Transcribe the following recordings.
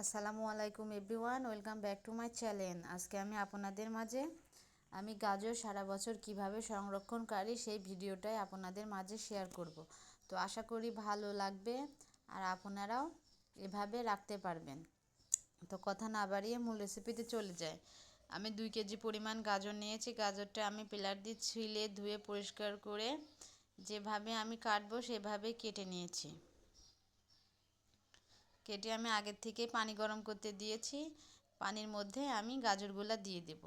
আসসালামু আলাইকুম everyone, welcome back to my channel. আজকে আমি আপনাদের মাঝে আমি গাজর সারা বছর কীভাবে সংরক্ষণ করি সেই ভিডিওটাই আপনাদের মাঝে শেয়ার করব। তো আশা করি ভালো লাগবে আর আপনারাও এভাবে রাখতে পারবেন। তো কথা না বাড়িয়ে মূল রেসিপিতে চলে যায় আমি দুই কেজি পরিমাণ গাজর নিয়েছি। গাজরটা আমি পিলার দিয়ে ছিলে ধুয়ে পরিষ্কার করে যেভাবে আমি কাটবো সেভাবে কেটে নিয়েছি। কেটে আমি আগের থেকে পানি গরম করতে দিয়েছি। পানির মধ্যে আমি গাজরগুলো দিয়ে দেব।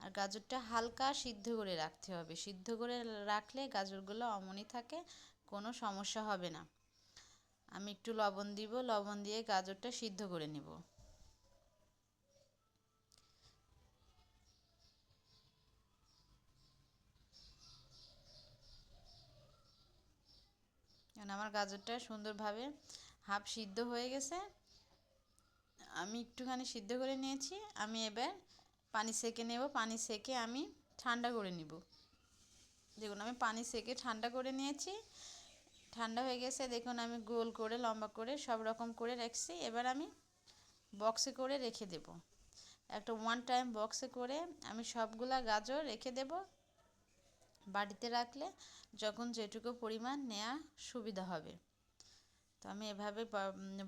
আর গাজরটা হালকা সিদ্ধ করে রাখতে হবে। সিদ্ধ করে রাখলে গাজরগুলো অমনি থাকে, কোনো সমস্যা হবে না। আমি একটু লবণ দিব। লবণ দিয়ে গাজরটা সিদ্ধ করে নেব। আমার গাজরটা সুন্দরভাবে হাফ সিদ্ধ হয়ে গেছে। আমি একটুখানি সিদ্ধ করে নিয়েছি। আমি এবার পানি সেকে নেব। পানি সেকে আমি ঠান্ডা করে নিব। দেখুন, আমি পানি সেকে ঠান্ডা করে নিয়েছি। ঠান্ডা হয়ে গেছে। দেখুন, আমি গোল করে, লম্বা করে সব রকম করে রাখছি। এবার আমি বক্সে করে রেখে দেব। একটা ওয়ান টাইম বক্সে করে আমি সবগুলা গাজর রেখে দেব বাড়িতে রাখলে যখন যেটুকু পরিমাণ নেওয়া সুবিধা হবে। তো আমি এভাবে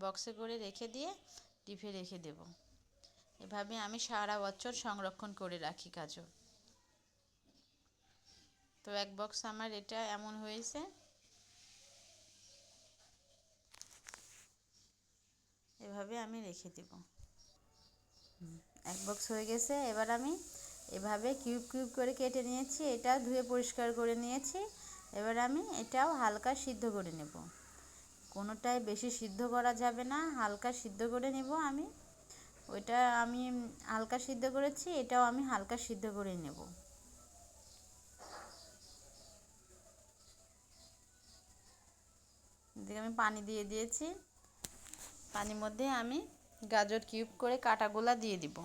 বক্সে করে রেখে দিয়ে টিফে রেখে দেব। এভাবে আমি সারা বছর সংরক্ষণ করে রাখি গাজর। তো এক বক্স আমার এটা এমন হয়েছে। এভাবে আমি রেখে দেব। এক বক্স হয়ে গেছে। এবার আমি এভাবে কিউব কিউব করে কেটে নিয়েছি। এটা ধুয়ে পরিষ্কার করে নিয়েছি। এবার আমি এটাও হালকা সিদ্ধ করে নেব। কোনোটাই বেশি সিদ্ধ করা যাবে না, হালকা সিদ্ধ করে নেব আমি। ওইটা আমি হালকা সিদ্ধ করেছি, এটাও আমি হালকা সিদ্ধ করে নেব। এদিকে আমি পানি দিয়ে দিয়েছি। পানির মধ্যে আমি গাজর কিউব করে কাটাগুলা দিয়ে দিব।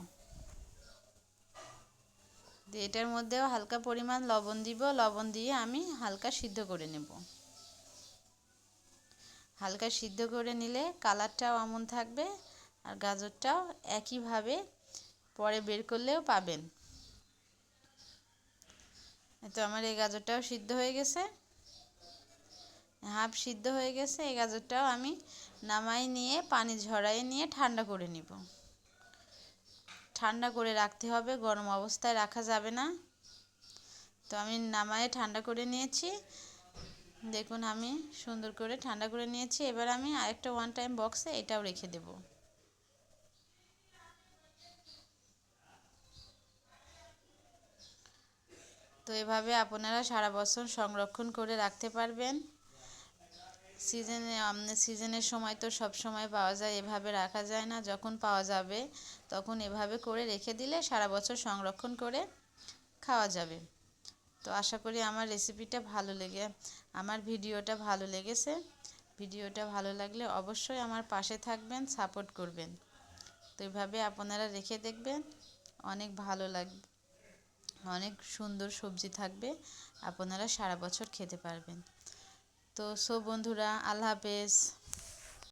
এটার মধ্যেও হালকা পরিমাণ লবণ দিব, লবণ দিয়ে আমি হালকা সিদ্ধ করে নেব। হালকা সিদ্ধ করে নিলে কালারটাও এমন থাকবে আর গাজরটাও একইভাবে পরে বের করলেও পাবেন। তো আমার এই গাজরটাও সিদ্ধ হয়ে গেছে। হাফ সিদ্ধ হয়ে গেছে, এই গাজরটাও আমি নামাই নিয়ে, পানি ঝরাই নিয়ে ঠান্ডা করে নিব। ঠান্ডা করে রাখতে হবে, গরম অবস্থায় রাখা যাবে না। তো আমি নামায়ে ঠান্ডা করে নিয়েছি। দেখুন আমি সুন্দর করে ঠান্ডা করে নিয়েছি। এবার আমি আরেকটা ওয়ান টাইম বক্সে এটাও রেখে দেব। তো এভাবে আপনারা সারা বছর সংরক্ষণ করে রাখতে পারবেন। সিজনে সিজনের সময় তো সব সময় পাওয়া যায়, এভাবে রাখা যায় না। যখন পাওয়া যাবে, তখন এভাবে করে রেখে দিলে সারা বছর সংরক্ষণ করে খাওয়া যাবে। তো আশা করি আমার রেসিপিটা ভালো লেগে, আমার ভিডিওটা ভালো লেগেছে। ভিডিওটা ভালো লাগলে অবশ্যই আমার পাশে থাকবেন সাপোর্ট করবেন। তো এইভাবে আপনারা রেখে দেখবেন, অনেক ভালো লাগবে অনেক সুন্দর সবজি থাকবে, আপনারা সারা বছর খেতে পারবেন। তো সো বন্ধুরা, আল্লাহ হাফেজ।